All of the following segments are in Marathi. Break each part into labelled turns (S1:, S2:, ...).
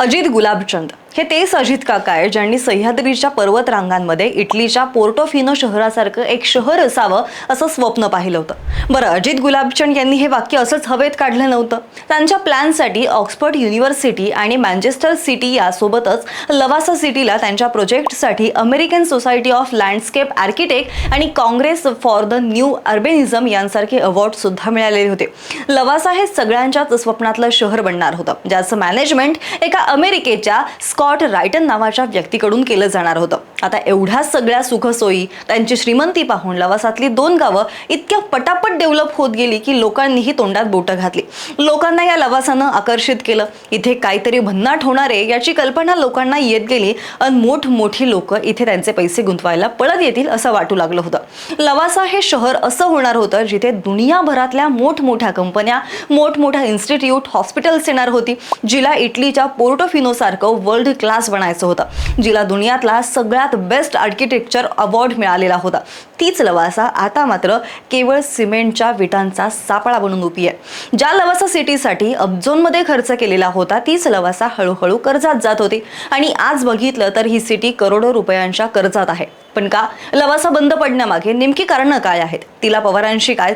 S1: अजित गुलाबचंद हे तेच अजित काका आहे ज्यांनी सह्याद्रीच्या पर्वत रांगांमध्ये इटलीच्या पोर्टोफिनो शहरासारखं एक शहर असावं असं स्वप्न पाहिलं होतं. बरं अजित गुलाबचंद यांनी हे वाक्य असंच हवेत काढलं नव्हतं. त्यांच्या प्लॅनसाठी ऑक्सफर्ड युनिव्हर्सिटी आणि मँचेस्टर सिटी यासोबतच लवासा सिटीला त्यांच्या प्रोजेक्टसाठी American Society of Landscape Architect आणि Congress for the New Urbanism यांसारखे अवॉर्ड सुद्धा मिळालेले होते. लवासा हे सगळ्यांच्याच स्वप्नातलं शहर बनणार होतं ज्याचं मॅनेजमेंट एका अमेरिकेच्या स्कॉट रायटन नावाच्या व्यक्तीकडून केलं जाणार होतं. आता एवढ्या सगळ्या सुखसोयी त्यांची श्रीमंती पाहून लवासातली दोन गावं इतक्या पटापट डेव्हलप होत गेली की लोकांनीही तोंडात बोटं घातली. लोकांना या लवासानं आकर्षित केलं. इथे काहीतरी भन्नाट होणार आहे याची कल्पना लोकांना येत गेली आणि मोठमोठी लोक इथे त्यांचे पैसे गुंतवायला पळत येतील असं वाटू लागलं होतं. लवासा हे शहर असं होणार होतं जिथे दुनियाभरातल्या मोठमोठ्या कंपन्या मोठमोठ्या इन्स्टिट्यूट हॉस्पिटल्स येणार होती. जिला इटलीच्या पोर्टोफिनोसारखं वर्ल्ड क्लास बनायचं होतं जिला दुनियातला सगळ्यात बेस्ट आर्किटेक्चर अवॉर्ड मिळालेला होता. तीच लवासा आता मात्र केवळ सिमेंटच्या विटांचा सापळा बनून उभी आहे. ज्या लवासा सिटीसाठी अब्जोनमध्ये खर्च केलेला होता तीच लवासा हळूहळू कर्जात जात होती. आणि आज बघितलं तर ही सिटी करोडो रुपयांच्या कर्जात आहे. पण का? लवासा बंद पडण्यामागे नेमकी कारणं काय आहेत? तिला पवारांशी काय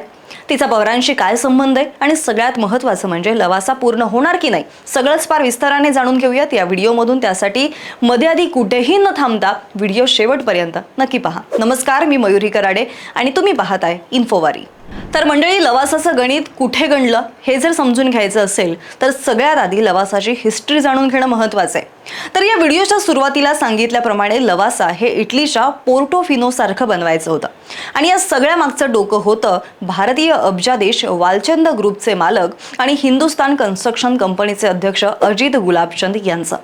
S1: तिचा पवारांशी काय संबंध आहे? आणि सगळ्यात महत्त्वाचं म्हणजे लवासा पूर्ण होणार की नाही? सगळंच फार विस्ताराने जाणून घेऊयात. या व्हिडिओमधून त्यासाठी मध्ये आधी कुठेही न थांबता व्हिडिओ शेवटपर्यंत नक्की पहा. नमस्कार मी मयुरी कराडे आणि तुम्ही पाहताय इन्फोवारी. तर मंडळी लवासाचं गणित कुठे गणलं हे जर समजून घ्यायचं असेल तर सगळ्यात आधी लवासाची हिस्ट्री जाणून घेणं महत्त्वाचं आहे. तर या व्हिडिओच्या सुरुवातीला सांगितल्याप्रमाणे लवासा हे इटलीच्या पोर्टोफिनो सारखं बनवायचं होतं. आणि या सगळ्या मागचं डोकं होतं भारतीय अब्जादेश वालचंद ग्रुपचे मालक आणि हिंदुस्तान कन्स्ट्रक्शन कंपनीचे अध्यक्ष अजित गुलाबचंद यांचं.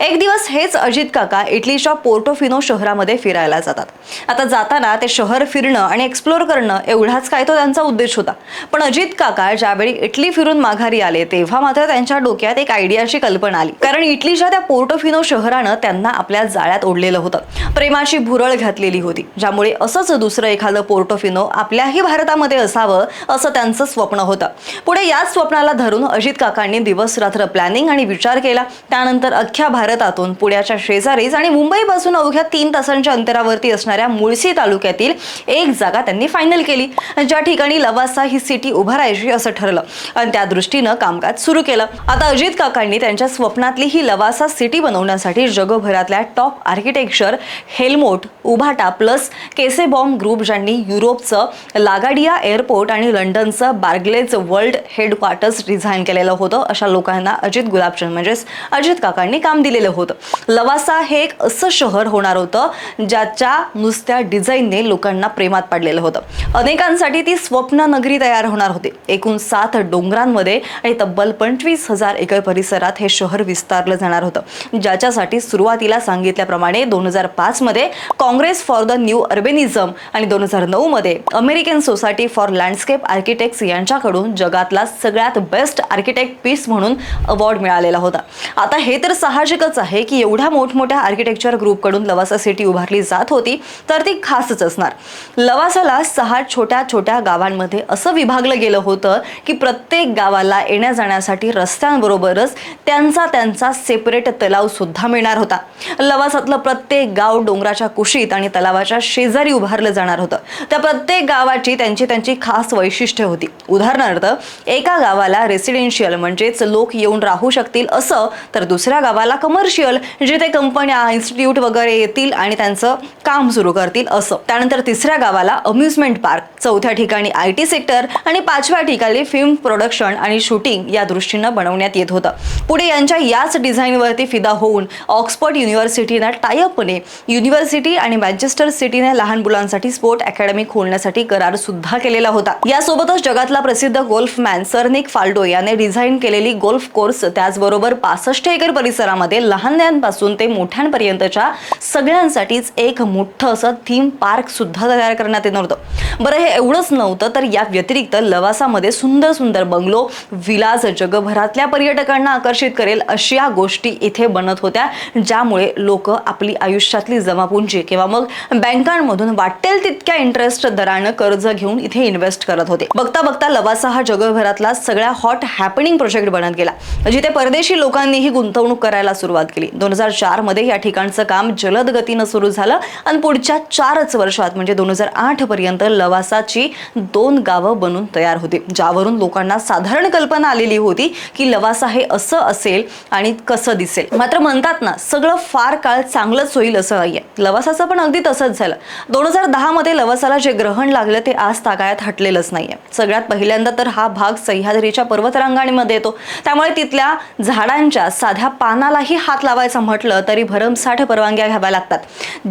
S1: एक दिवस हेच अजित काका इटलीच्या पोर्टोफिनो शहरामध्ये फिरायला जातात. आता जाताना ते शहर फिरणं आणि एक्सप्लोर करणं एवढाच काय तो त्यांचा उद्देश होता. पण अजित काका ज्यावेळी इटली फिरून माघारी आले तेव्हा मात्र त्यांच्या डोक्यात एक आयडियाची कल्पना आली. कारण इटलीच्या त्या पोर्टोफिनो शहरानं त्यांना आपल्या जाळ्यात ओढलेलं होतं. प्रेमाची भुरळ घातलेली होती. ज्यामुळे असंच दुसरं एखादं पोर्टोफिनो आपल्याही भारतामध्ये असावं असं त्यांचं स्वप्न होतं. पुढे याच स्वप्नाला धरून अजित काकांनी दिवस रात्र प्लॅनिंग आणि विचार केला. त्यानंतर अख्ख्या भारतातून पुण्याच्या शेजारीच आणि मुंबईपासून अवघ्या तीन तासांच्या अंतरावरती असणाऱ्या मुळशी तालुक्यातील एक जागा त्यांनी फायनल केली. ज्या ठिकाणी लवासा ही सिटी उभारायची असं ठरलं. आणि त्या दृष्टीनं कामकाज सुरू केलं. आता अजित काकांनी त्यांच्या स्वप्नातली ही लवासा सिटी बनवण्यासाठी जगभरातल्या top architecture Hellmuth Obata plus Kassabaum group ज्यांनी युरोपचं लागाडिया एअरपोर्ट आणि लंडनचं बार्गलेज वर्ल्ड हेडक्वार्टर्स डिझाईन केलेलं होतं अशा लोकांना अजित गुलाबचंद म्हणजेच अजित काकांनी काम दिलेलं होतं. लवासा हे एक असं शहर होणार होतं ज्याच्या नुसत्या डिझाईनने लोकांना प्रेमात पडलेलं होतं. अनेकांसाठी ती स्वप्ननगरी तयार होणार होते. एकूण सात डोंगरांमध्ये आणि तब्बल पंचवीस हजार एकर परिसरात हे शहर विस्तारलं जाणार होतं. ज्याच्यासाठी सुरुवातीला सांगितल्याप्रमाणे दोन हजार पाचमध्ये Congress for the New Urbanism आणि दोन हजार नऊमध्ये American Society for Landscape Architects यांच्याकडून जगातला सगळ्यात बेस्ट आर्किटेक्ट पीस म्हणून अवॉर्ड मिळालेला होता. आता हे तर साहजिकच आहे की एवढ्या मोठमोठ्या आर्किटेक्चर ग्रुपकडून लवासा सिटी उभारली जात होती तर ती खासच असणार. लवासाला सहा छोट्या छोट्या गावांमध्ये असं विभागलं गेलं होतं की प्रत्येक गावाला येण्या जाण्यासाठी रस्त्यांबरोबरच त्यांचा त्यांचा सेपरेट तलाव सुद्धा मिळणार होता. लवासातलं प्रत्येक गाव डोंगराच्या कुशीत आणि तलावाच्या शेजारी उभारलं जाणार होतं. त्या प्रत्येक गावाची त्यांची त्यांची खास वैशिष्ट्य होती. उदाहरणार्थ एका गावाला रेसिडेन्शियल म्हणजेच लोक येऊन राहू शकतील असं तर दुसऱ्या गावाला कमर्शियल जिथे कंपन्या इन्स्टिट्यूट वगैरे येतील आणि त्यांचं काम सुरू करतील असं. त्यानंतर तिसऱ्या गावाला अम्युजमेंट पार्क चौथ्या ठिकाणी आय टी सेक्टर आणि पाचव्या ठिकाणी फिल्म प्रोडक्शन आणि शूटिंग या दृष्टीनं बनवण्यात येत होतं. पुढे यांच्या याच डिझाईनवरती फिदा होऊन ऑक्सफर्ड युनिव्हर्सिटीनं टायअपने युनिव्हर्सिटी आणि मॅन्चेस्टर सिटीने लहान मुलांसाठी स्पोर्ट अकॅडमी खोलण्यासाठी करार सुद्धा केलेला होता. यासोबतच जगातला प्रसिद्ध गोल्फमॅन सरनिक फाल्डो याने डिझाईन केलेली गोल्फ कोर्स त्याचबरोबर पासष्ट एकर परिसरामध्ये लहानयांपासून ते मोठ्यांपर्यंतच्या सगळ्यांसाठीच एक मोठं असं थीम पार्क सुद्धा तयार करण्यात येणार होतं. बरं हे एवढंच नव्हतं तर तर या व्यतिरिक्त लवासामध्ये सुंदर सुंदर बंगलो विलास जगभरातल्या पर्यटकांना आकर्षित करेल अशा गोष्टी इथे बनत होत्या ज्यामुळे लोक आपली आयुष्यातली जमापुंजी किंवा मग बँकांमधून वाटेल तितक्या इंटरेस्ट दरानं कर्ज घेऊन इथे इन्व्हेस्ट करत होते. बघता बघता लवासा हा जगभरातला सगळ्या हॉट हॅपनिंग प्रोजेक्ट बनत गेला. जिथे परदेशी लोकांनीही गुंतवणूक करायला सुरुवात केली. दोन हजार चारमध्ये या ठिकाणचं काम जलद गतीनं सुरू झालं आणि पुढच्या चारच वर्षात म्हणजे दोन हजार आठ पर्यंत लवासाची दोन गावं बनून तयार होते ज्यावरून लोकांना साधारण कल्पना आलेली होती की लवासा हे असं असेल आणि कसं दिसेल. मात्र म्हणतात ना सगळं फार काळ चांगलंच होईल असं नाहीये. लवासाचं पण अगदी तसंच झालं. दोन हजार दहा मध्ये लवासाला जे ग्रहण लागलं ते आज तागाळ्यात हटलेलंच नाहीये. सगळ्यात पहिल्यांदा तर हा भाग सह्याद्रीच्या पर्वतरांगाणीमध्ये येतो. त्यामुळे तिथल्या झाडांच्या साध्या पानालाही हात लावायचं म्हटलं तरी भरमसाठ परवानग्या घ्याव्या लागतात.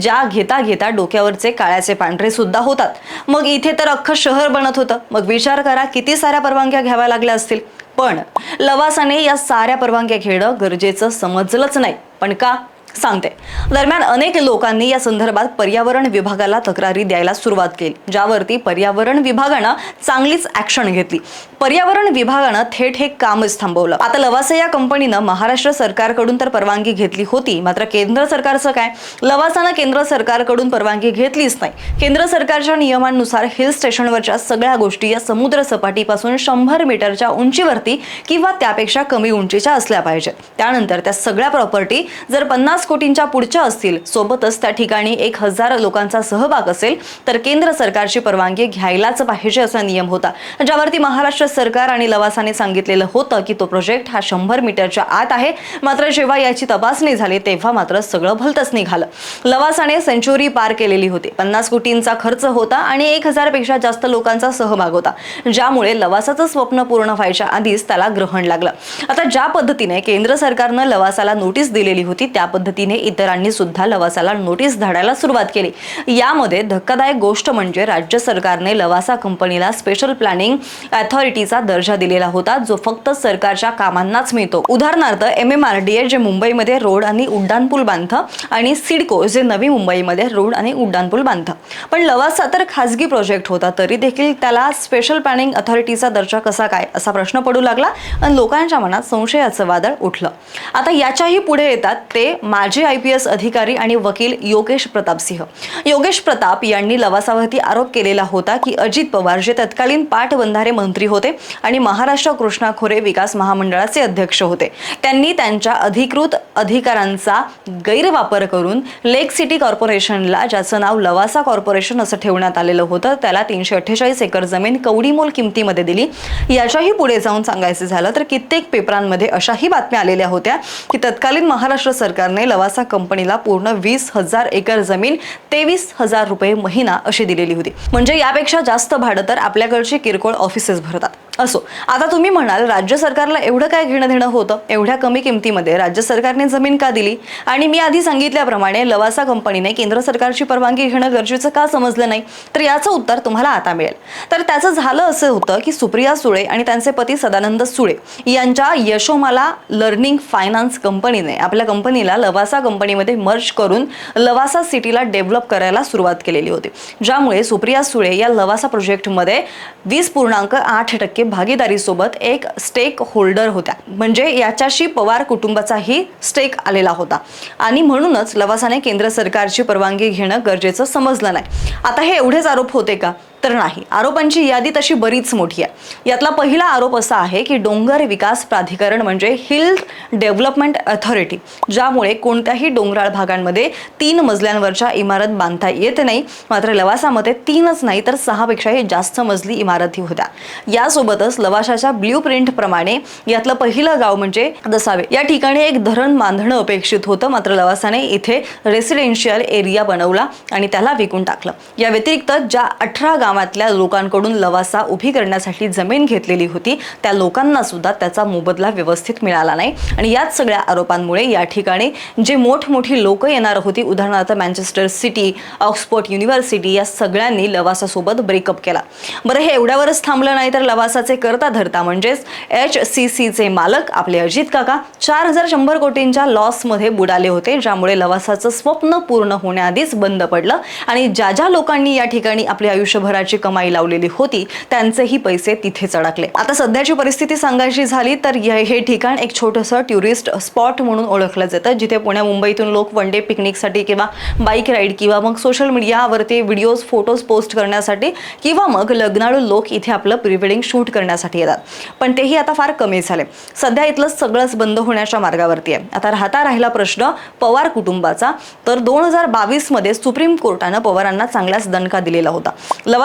S1: ज्या घेता घेता डोक्यावरचे काळ्याचे पांढरे सुद्धा होतात. मग इथे तर अख्खं शहर बनत होतं. मग विचार करा किती साऱ्या परवानग्या घ्याव्या लागल्या असतील. पण लवासाने या साऱ्या परवानग्या घेणं गरजेचं समजलंच नाही. पण का? सांगते. दरम्यान अनेक लोकांनी या संदर्भात पर्यावरण विभागाला तक्रारी द्यायला सुरुवात केली ज्यावरती पर्यावरण विभागानं चांगलीच ऍक्शन घेतली. पर्यावरण विभागानं थेट हे कामच थांबवलं. आता लवासा या कंपनीनं महाराष्ट्र सरकारकडून तर परवानगी घेतली होती मात्र केंद्र सरकारचं काय? लवासानं केंद्र सरकारकडून परवानगी घेतलीच नाही. केंद्र सरकारच्या नियमांनुसार हिल स्टेशनवरच्या सगळ्या गोष्टी या समुद्र सपाटीपासून शंभर मीटरच्या उंचीवरती किंवा त्यापेक्षा कमी उंचीच्या असल्या पाहिजेत. त्यानंतर त्या सगळ्या प्रॉपर्टी जर पन्नास कोटींच्या पुढच्या असतील सोबतच त्या ठिकाणी एक हजार लोकांचा सहभाग असेल तर केंद्र सरकारची परवानगी घ्यायलाच पाहिजे असा नियम होता. ज्यावरती महाराष्ट्र सरकार आणि लवासाने सांगितलेलं होतं की तो प्रोजेक्ट हा शंभर मीटरच्या आत आहे मात्र जेव्हा याची तपासणी झाली तेव्हा मात्र सगळं भलतच निघालं. लवासाने सेंच्युरी पार केलेली होती. पन्नास कोटींचा खर्च होता आणि एक हजारपेक्षा जास्त लोकांचा सहभाग होता. ज्यामुळे लवासाचं स्वप्न पूर्ण व्हायच्या आधीच त्याला ग्रहण लागलं. आता ज्या पद्धतीने केंद्र सरकारनं लवासाला नोटीस दिलेली होती त्या पद्धतीने इतरांनी सुद्धा लवासाला नोटीस धाडायला सुरुवात केली. यामध्ये धक्कादायक गोष्ट म्हणजे राज्य सरकारने लवासा कंपनीला स्पेशल प्लॅनिंग अथॉरिटीचा दर्जा दिलेला होता जो फक्त सरकारच्या कामांनाच मिळतो. उदाहरणार्थ M M R D A जे मुंबईमध्ये रोड आणि उड्डाणपूल बांधतं आणि सिडको जे नवी मुंबईमध्ये रोड आणि उड्डाणपूल बांधतं. पण लवासा तर खासगी प्रोजेक्ट होता तरी देखील त्याला स्पेशल प्लॅनिंग अथॉरिटीचा दर्जा कसा काय असा प्रश्न पडू लागला आणि लोकांच्या मनात संशयाचं वादळ उठलं. आता याच्याही पुढे येतात ते माजी आय पी एस अधिकारी आणि वकील योगेश प्रताप सिंह. योगेश प्रताप यांनी लवासावरती आरोप केलेला होता की अजित पवार जे तत्कालीन पाटबंधारे मंत्री होते आणि महाराष्ट्र कृष्णा खोरे विकास महामंडळाचे अध्यक्ष होते. त्यांनी त्यांच्या अधिकृत अधिकारांचा गैरवापर करून लेक सिटी कॉर्पोरेशनला ज्याचं नाव लवासा कॉर्पोरेशन असं ठेवण्यात आलेलं होतं त्याला तीनशे अठ्ठेचाळीस एकर जमीन कवडीमोल किमतीमध्ये दिली. याच्याही पुढे जाऊन सांगायचं झालं तर कित्येक पेपरांमध्ये अशाही बातम्या आलेल्या होत्या की तत्कालीन महाराष्ट्र सरकारने लवासा कंपनीला पूर्ण वीस हजार एकर जमीन तेवीस हजार रुपये महिना अशी दिलेली होती. म्हणजे यापेक्षा जास्त भाडं तर आपल्याकडची किरकोळ ऑफिसेस भरतात. असो. आता तुम्ही म्हणाल राज्य सरकारला एवढं काय घेणं देणं होतं? एवढ्या कमी किमतीमध्ये राज्य सरकारने जमीन का दिली? आणि मी आधी सांगितल्याप्रमाणे लवासा कंपनीने केंद्र सरकारची परवानगी घेणं गरजेचं का समजलं नाही? तर याचं उत्तर तुम्हाला आता मिळेल. तर त्याचं झालं असं होतं की सुप्रिया सुळे आणि त्यांचे पती सदानंद सुळे यांच्या यशोमाला लर्निंग फायनान्स कंपनीने आपल्या कंपनीला लवासा कंपनीमध्ये मर्ज करून लवासा सिटीला डेव्हलप करायला सुरुवात केलेली होती. ज्यामुळे सुप्रिया सुळे या लवासा प्रोजेक्टमध्ये वीस पूर्णांक आठ टक्के भागीदारीसोबत एक स्टेक होल्डर होत्या. म्हणजे याच्याशी पवार कुटुंबाचाही स्टेक आलेला होता. आणि म्हणूनच लवासाने केंद्र सरकारची परवानगी घेणं गरजेचं समजलं नाही. आता हे एवढेच आरोप होते का? तर नाही. आरोपांची यादी तशी बरीच मोठी आहे. यातला पहिला आरोप असा आहे की डोंगर विकास प्राधिकरण म्हणजे हिल डेव्हलपमेंट अथॉरिटी ज्यामुळे कोणत्याही डोंगराळ भागांमध्ये तीन मजल्यांवरच्या इमारत बांधता येत नाही. मात्र लवासामध्ये तीनच नाही तर सहापेक्षाही जास्त मजली इमारती होत्या. यासोबतच लवाशाच्या ब्ल्यू प्रिंट प्रमाणे यातलं पहिलं गाव म्हणजे दसावे. या ठिकाणी एक धरण बांधणं अपेक्षित होतं. मात्र लवासाने इथे रेसिडेन्शियल एरिया बनवला आणि त्याला विकून टाकलं. या व्यतिरिक्त ज्या अठरा गाव गावातल्या लोकांकडून लवासा उभी करण्यासाठी जमीन घेतलेली होती. त्या लोकांना सुद्धा त्याचा मोबदला व्यवस्थित मिळाला नाही. आणि याच सगळ्या आरोपांमुळे या ठिकाणी जे मोठमोठी लोक येणार होती उदाहरणार्थ मँचेस्टर सिटी ऑक्सफोर्ड युनिव्हर्सिटी या सगळ्यांनी लवासासोबत ब्रेकअप केला. बरं हे एवढ्यावरच थांबलं नाही तर लवासाचे करता धरता म्हणजेच एच सी सीचे मालक आपले अजित काका चार हजार शंभर कोटींच्या लॉसमध्ये बुडाले होते ज्यामुळे लवासाचं स्वप्न पूर्ण होण्याआधीच बंद पडलं. आणि ज्या ज्या लोकांनी या ठिकाणी आपले आयुष्यभर वर्षभराची कमाई लावलेली होती त्यांचेही पैसे तिथेच अडकले आता सध्याची परिस्थिती सांगायची झाली तर हे ठिकाण एक छोटंसं टुरिस्ट स्पॉट म्हणून ओळखलं जातं जिथे पुण्या मुंबईतून लोक वन डे पिकनिकसाठी किंवा बाईक राईड किंवा मग सोशल मीडियावरती व्हिडिओज फोटोज पोस्ट करण्यासाठी किंवा मग लग्नाळू लोक इथे आपलं प्री वेडिंग शूट करण्यासाठी येतात. पण तेही आता फार कमी झाले. सध्या इथलं सगळंच बंद होण्याच्या मार्गावरती आहे. आता राहता राहिला प्रश्न पवार कुटुंबाचा तर दोन हजार बावीसमध्ये सुप्रीम कोर्टानं पवारांना चांगलाच दणका दिलेला होता.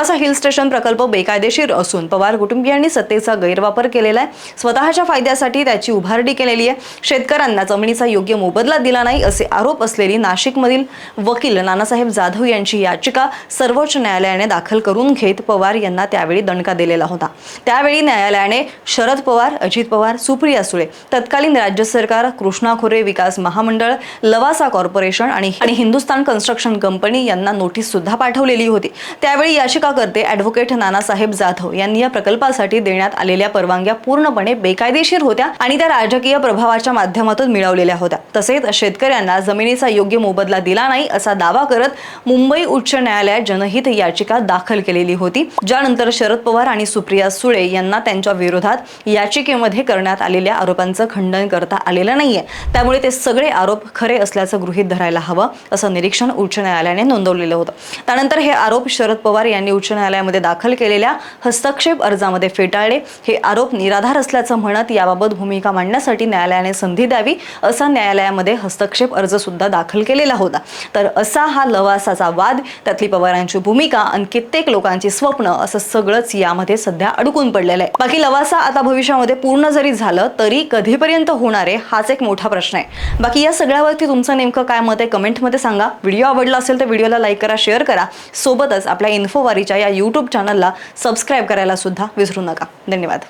S1: लवासा हिल स्टेशन प्रकल्प बेकायदेशीर असून पवार कुटुंबियांनी सत्तेचा गैरवापर केलेला आहे. स्वतःच्या फायद्यासाठी त्याची उभारणी केलेली आहे. शेतकऱ्यांना जमिनीचा योग्य मोबदला दिला नाही असे आरोप असलेली नाशिकमधील वकील नानासाहेब जाधव यांची याचिका सर्वोच्च न्यायालयाने दाखल करून घेत पवार यांना त्यावेळी दणका दिलेला होता. त्यावेळी न्यायालयाने शरद पवार अजित पवार सुप्रिया सुळे तत्कालीन राज्य सरकार कृष्णा खोरे विकास महामंडळ लवासा कॉर्पोरेशन आणि हिंदुस्तान हिंदुस्थान कन्स्ट्रक्शन कंपनी यांना नोटीस सुद्धा पाठवलेली होती. त्यावेळी याचिका याचिकाकर्ते ॲडव्होकेट नानासाहेब जाधव यांनी या प्रकल्पासाठी देण्यात आलेल्या परवानग्या पूर्णपणे बेकायदेशीर होत्या आणि त्या राजकीय प्रभावाच्या माध्यमातून मिळवलेल्या होत्या. तसेच शेतकऱ्यांना जमिनीचा योग्य मोबदला दिला नाही असा दावा करत मुंबई उच्च न्यायालयात जनहित याचिका दाखल केलेली होती. ज्यानंतर शरद पवार आणि सुप्रिया सुळे यांना त्यांच्या विरोधात याचिकेमध्ये करण्यात आलेल्या आरोपांचं खंडन करता आलेलं नाहीये. त्यामुळे ते सगळे आरोप खरे असल्याचं गृहीत धरायला हवं असं निरीक्षण उच्च न्यायालयाने नोंदवलेलं होतं. त्यानंतर हे आरोप शरद पवार यांनी उच्च न्यायालयामध्ये दाखल केलेल्या हस्तक्षेप अर्जामध्ये फेटाळले हे आरोप निराधार असल्याचं म्हणत याबाबत भूमिका मांडण्यासाठी न्यायालयाने संधी द्यावी असा न्यायालयामध्ये हस्तक्षेप अर्ज सुद्धा दाखल केलेला होता. तर असा हा लवासाचा वाद त्यातली पवारांची भूमिका आणि कित्येक लोकांची स्वप्न असं सगळंच यामध्ये सध्या अडकून पडलेलं आहे. बाकी लवासा आता भविष्यामध्ये पूर्ण जरी झालं तरी कधीपर्यंत होणार आहे हाच एक मोठा प्रश्न आहे. बाकी या सगळ्यावरती तुमचं नेमकं काय मत आहे कमेंटमध्ये सांगा. व्हिडिओ आवडला असेल तर व्हिडिओला लाईक करा शेअर करा. सोबतच आपल्या इन्फोवारीच्या या यूट्यूब चॅनलला सबस्क्राईब करायला सुद्धा विसरू नका. धन्यवाद.